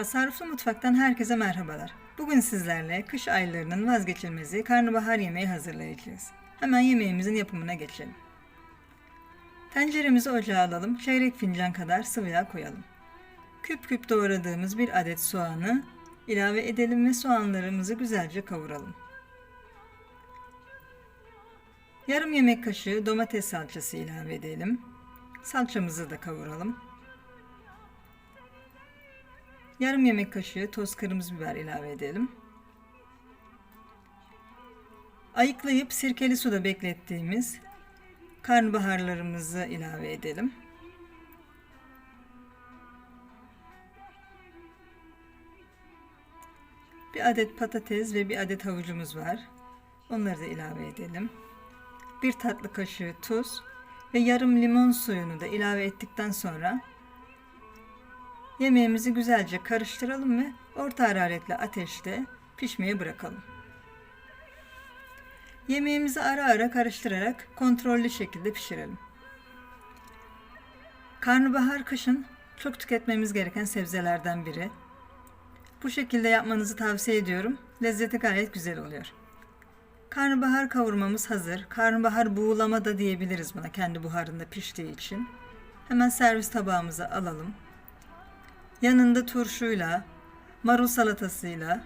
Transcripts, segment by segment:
Tasarruflu Mutfak'tan herkese merhabalar. Bugün sizlerle kış aylarının vazgeçilmezi karnabahar yemeği hazırlayacağız. Hemen yemeğimizin yapımına geçelim. Tenceremizi ocağa alalım, çeyrek fincan kadar sıvı yağ koyalım. Küp küp doğradığımız bir adet soğanı ilave edelim ve soğanlarımızı güzelce kavuralım. Yarım yemek kaşığı domates salçası ilave edelim. Salçamızı da kavuralım. Yarım yemek kaşığı toz kırmızı biber ilave edelim. Ayıklayıp sirkeli suda beklettiğimiz karnabaharlarımızı ilave edelim. Bir adet patates ve bir adet havucumuz var. Onları da ilave edelim. Bir tatlı kaşığı tuz ve yarım limon suyunu da ilave ettikten sonra Yemeğimizi güzelce karıştıralım ve orta hararetli ateşte pişmeye bırakalım. Yemeğimizi ara ara karıştırarak kontrollü şekilde pişirelim. Karnabahar kışın çok tüketmemiz gereken sebzelerden biri. Bu şekilde yapmanızı tavsiye ediyorum. Lezzeti gayet güzel oluyor. Karnabahar kavurmamız hazır. Karnabahar buğulama da diyebiliriz buna kendi buharında piştiği için. Hemen servis tabağımıza alalım. Yanında turşuyla, marul salatasıyla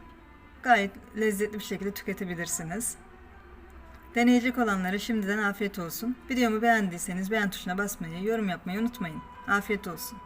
gayet lezzetli bir şekilde tüketebilirsiniz. Deneyecek olanlara şimdiden afiyet olsun. Videomu beğendiyseniz beğen tuşuna basmayı, yorum yapmayı unutmayın. Afiyet olsun.